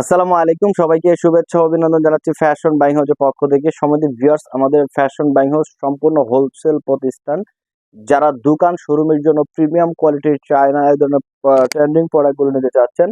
আসসালামু আলাইকুম। সবাইকে শুভেচ্ছা অভিনন্দন জানাচ্ছি ফ্যাশন বাইং হাউসের পক্ষ থেকে। সমিতি ভিউয়ার্স আমাদের ফ্যাশন বাইং হাউস সম্পূর্ণ হোলসেল প্রতিষ্ঠান। যারা দোকান শোরুমের জন্য প্রিমিয়াম কোয়ালিটির চায়না এই ধরনের ট্রেন্ডিং প্রোডাক্টগুলো নিতে চাচ্ছেন,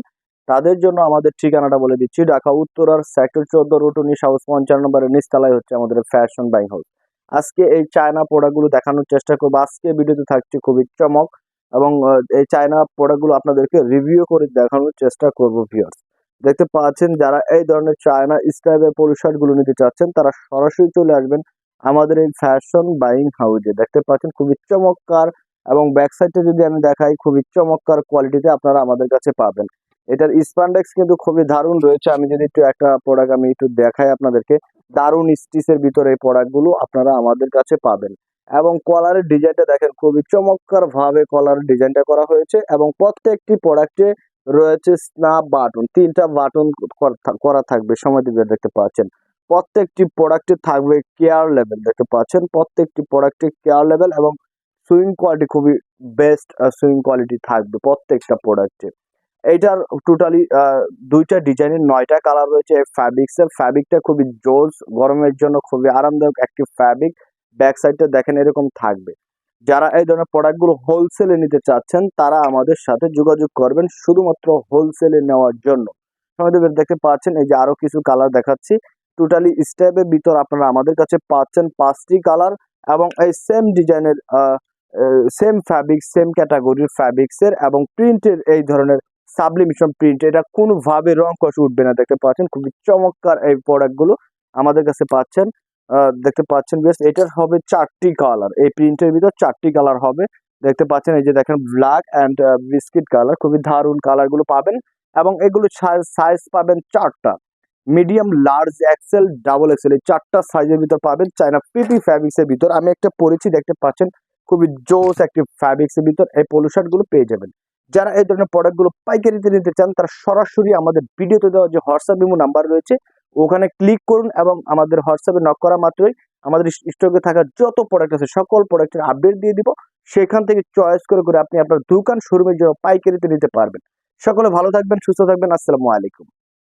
তাদের জন্য আমাদের ঠিকানাটা বলে দিচ্ছি। ঢাকা, উত্তরার সেক্টর চোদ্দ রুট উনিশ হাউস পঞ্চান্ন নম্বরের নিচতলায় হচ্ছে আমাদের ফ্যাশন বাইং হাউস আজকে এই চায়না প্রোডাক্টগুলো দেখানোর চেষ্টা করব। আজকে ভিডিওতে থাকছে খুবই চমক এবং এই চায়না প্রোডাক্টগুলো আপনাদেরকে রিভিউ করে দেখানোর চেষ্টা করব ভিউয়ার্স দেখতে পাচ্ছেন যারা এই ধরনের চায়না স্টাইলেরগুলো নিতে চাচ্ছেন, তারা সরাসরি চলে আসবেন আমাদের এই ফ্যাশন বাইং হাউজে দেখতে পাচ্ছেন খুবই চমৎকার এবং ব্যাক সাইডটা যদি আমি দেখাই, খুবই চমৎকার কোয়ালিটিতে আপনারা আমাদের কাছে পাবেন। এটার স্প্যান্ডেক্স কিন্তু খুবই দারুণ রয়েছে। আমি যদি একটু একটা প্রোডাক্ট আমি একটু দেখাই আপনাদেরকে, দারুণ স্টিচের ভিতরে এই প্রোডাক্টগুলো আপনারা আমাদের কাছে পাবেন। এবং কলারের ডিজাইনটা দেখেন, খুবই চমৎকার ভাবে কলার ডিজাইনটা করা হয়েছে এবং প্রত্যেকটি প্রোডাক্টে রয়েছে স্ন্যাপ বাটন তিনটা বাটন করা থাকবে, সময় দিবে, দেখতে পাচ্ছেন। প্রত্যেকটি প্রোডাক্টে থাকবে কেয়ার লেভেল দেখতে পাচ্ছেন। প্রত্যেকটি প্রোডাক্টে কেয়ার লেভেল এবং সুইং কোয়ালিটি খুবই বেস্ট সুইং কোয়ালিটি থাকবে প্রত্যেকটা প্রোডাক্টে এইটার টোটালি দুইটা ডিজাইনের নয়টা কালার রয়েছে ফ্যাব্রিক্স এর। ফ্যাব্রিকটা খুবই জোস গরমের জন্য খুবই আরামদায়ক একটি ফ্যাব্রিক ব্যাক সাইডটা দেখেন এরকম থাকবে। যারা এই ধরনের প্রোডাক্টগুলো হোলসেলে নিতে চাচ্ছেন, তারা আমাদের সাথে যোগাযোগ করবেন শুধুমাত্র হোলসেলে নেওয়ার জন্য। আমাদের দেখতে পাচ্ছেন, এই যে আরও কিছু কালার দেখাচ্ছি। টোটালি স্টেপের ভিতর আপনারা আমাদের কাছে পাচ্ছেন পাঁচটি কালার এবং এই সেম ডিজাইনের সেম ফ্যাব্রিক সেম ক্যাটাগরির ফ্যাব্রিক্সের এবং প্রিন্টের এই ধরনের সাবলিমিশন প্রিন্ট এটা কোনোভাবে রং কষ উঠবে না। দেখতে পাচ্ছেন খুবই চমৎকার এই প্রোডাক্টগুলো আমাদের কাছে পাচ্ছেন। দেখতে পাচ্ছেন বেশ, এটার হবে চারটি কালার এই প্রিন্টের ভিতর চারটি কালার হবে। দেখতে পাচ্ছেন এই যে দেখেন ব্ল্যাক অ্যান্ড বিস্কিট কালার খুবই দারুণ কালারগুলো পাবেন। এবং এগুলো সাইজ পাবেন চারটা। Medium large XL double XL এই চারটা সাইজের ভিতর পাবেন। চায়না পিপি ফ্যাব্রিক্স এর ভিতর। আমি একটা পরেছি দেখতে পাচ্ছেন, খুবই জোস একটি ফ্যাব্রিক্স এর ভিতর। এই পলো শার্টগুলো পেয়ে যাবেন। যারা এই ধরনের প্রোডাক্টগুলো পাইকারিতে নিতে চান, তারা সরাসরি আমাদের ভিডিওতে দেওয়া যে হোয়াটসঅ্যাপ নাম্বার রয়েছে ওখানে ক্লিক করুন এবং আমাদের হোয়াটসঅ্যাপে নক করা মাত্রই আমাদের স্টকে থাকা যত প্রোডাক্ট আছে, সকল প্রোডাক্টের আপডেট দিয়ে দিব। সেখান থেকে চয়েস করে করে আপনি আপনার দোকান শোরুমের জন্য পাইকারিতে নিতে পারবেন। সকলে ভালো থাকবেন, সুস্থ থাকবেন। আসসালামু আলাইকুম।